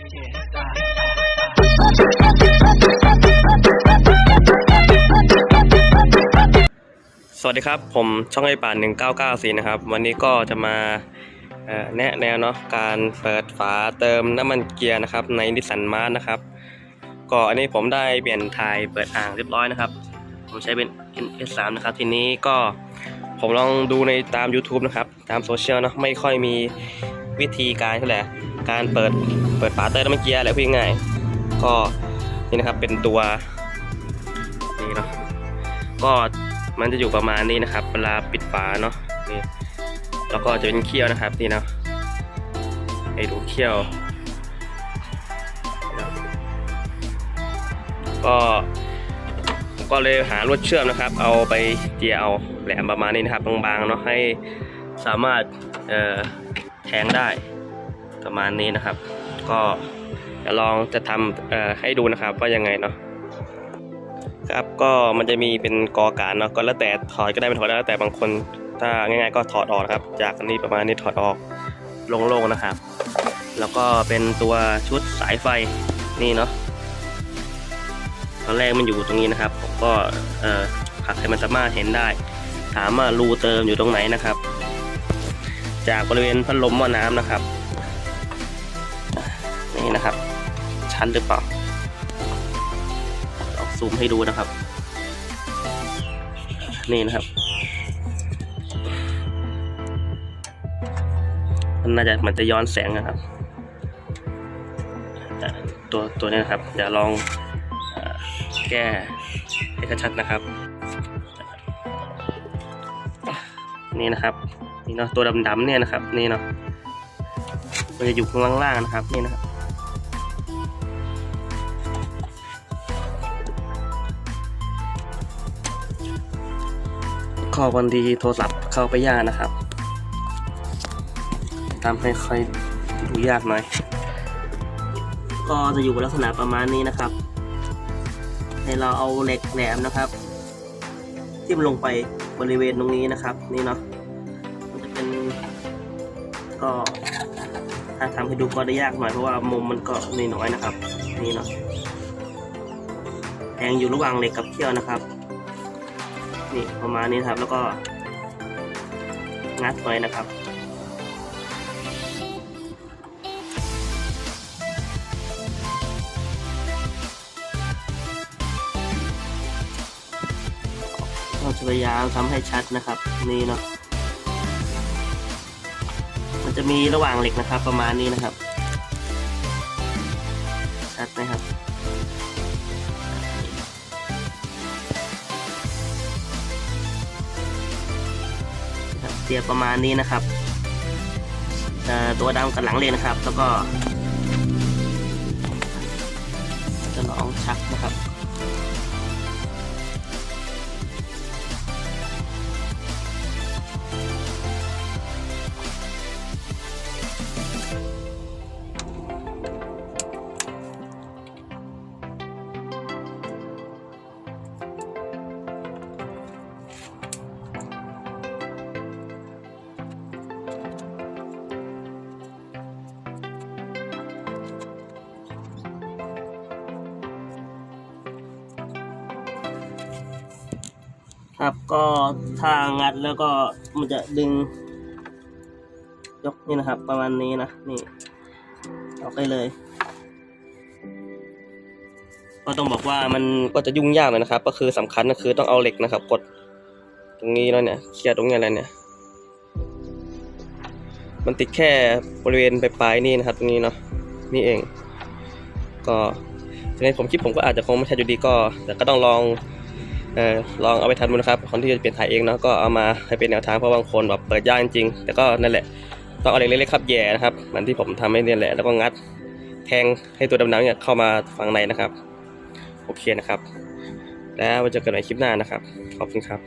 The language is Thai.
สวัสดีครับ ผมช่องไอป่าน1994 นะครับ วันนี้ก็จะมาแนะแนวเนาะการเปิดฝาเติมน้ำมันเกียร์นะครับ ในนิสสันมาร์นะครับ ก็อันนี้ผมได้เปลี่ยนทายเปิดอ่างเรียบร้อยนะครับ ผมใช้เป็น NS3 นะครับ ทีนี้ก็ผมลองดูในตาม YouTube นะครับ ตามโซเชียลเนาะไม่ค่อยมีวิธีการเท่าไหร่ การเปิดเปิดฝาเติมน้ำมันเกียร์อะไรพูดง่ายก็นี่นะครับเป็นตัวนี่เนาะก็มันจะอยู่ประมาณนี้นะครับ เวลาปิดฝาเนาะนี่แล้วก็จะเป็นเขี้ยวนะครับนี่เนาะให้ดูเขี้ยว ก็ผมก็เลยหาลวดเชื่อมนะครับ เอาไปเจียเอาแหลมประมาณนี้นะครับบางๆเนาะให้สามารถเอ่อแทงได้ ประมาณนี้นะครับ ก็จะลองจะทำให้ดูนะครับว่ายังไงเนาะครับก็มันจะมีเป็นกอการเนาะก็แล้วแต่ถอดก็ได้ไม่ถอดแล้วแต่บางคนถ้าง่ายๆก็ถอดออกนะครับ จากอันนี้ประมาณนี้ถอดออกโล่งๆนะครับ แล้วก็เป็นตัวชุดสายไฟนี่เนาะตอนแรกมันอยู่ตรงนี้นะครับผมก็หักให้มันสามารถเห็นได้ ถามว่ารูเติมอยู่ตรงไหนนะครับ จากบริเวณพัดลมหม้อน้ำนะครับ นี่นะครับ ชั้นหรือเปล่าลองซูมให้ดูนะครับ นี่นะครับมันน่าจะมันจะย้อนแสงนะครับ ตัวตัวนี้นะครับเดี๋ยวลองอแก้ให้ชัดๆนะครับ นี่นะครับนี่เนาะตัวดำๆเนี่ยนะครับ นี่เนาะมันจะอยู่ข้างล่างๆนะครับ นี่นะครับ ข้อวันดีโทรศัพท์เข้าไปยากนะครับทำให้ค่อยดูยากหน่อย ก็จะอยู่ลักษณะประมาณนี้นะครับให้เราเอาเหล็กแหลมนะครับทิ่มลงไปบริเวณตรงนี้นะครับ นี่เนาะมันจะเป็นก็ถ้าทำให้ดูก็ได้ยากหน่อยเพราะว่ามุมมันก็น้อยๆนะครับ นี่เนาะแทงอยู่ระหว่างเหล็กกับเขี้ยวนะครับ นี่ประมาณนี้ครับ แล้วก็งัดไว้นะครับ เราจะพยายามทำให้ชัดนะครับ นี่เนาะมันจะมีระหว่างเหล็กนะครับ ประมาณนี้นะครับ ชัดไหมครับ เตียประมาณนี้นะครับตัวดำกับหลังเลยนะครับ แล้วก็จะลองชักนะครับ ครับก็ถ้างัดแล้วก็มันจะดึง ยกนี่นะครับ ประมาณนี้นะนี่ออกไปเลย ก็ต้องบอกว่ามันก็จะยุ่งยากหน่อยนะครับ ก็คือสำคัญก็คือต้องเอาเหล็กนะครับ กดตรงนี้แล้วเนี่ยเคลียร์ตรงนี้อะไรเนี่ย มันติดแค่บริเวณปลายๆนี่นะครับ ตรงนี้เนาะนี่เอง ก็ในผมคิดผมก็อาจจะคงไม่ใช่อยู่ดีก็ แต่ก็ต้องลอง ลองเอาไปทำดูนะครับ คนที่จะเปลี่ยนถ่ายเองเนาะก็เอามาให้เป็นแนวทางเพราะบางคนแบบเปิดยากจริงแต่ก็นั่นแหละต้องเอาเล็กเล็กๆครับแย่นะครับเหมือนที่ผมทำให้เนี่ยแหละแล้วก็งัดแทงให้ตัวดำๆเนี่ยเข้ามาฝั่งในนะครับ โอเคนะครับ แล้วไว้เจอกันในคลิปหน้านะครับ ขอบคุณครับ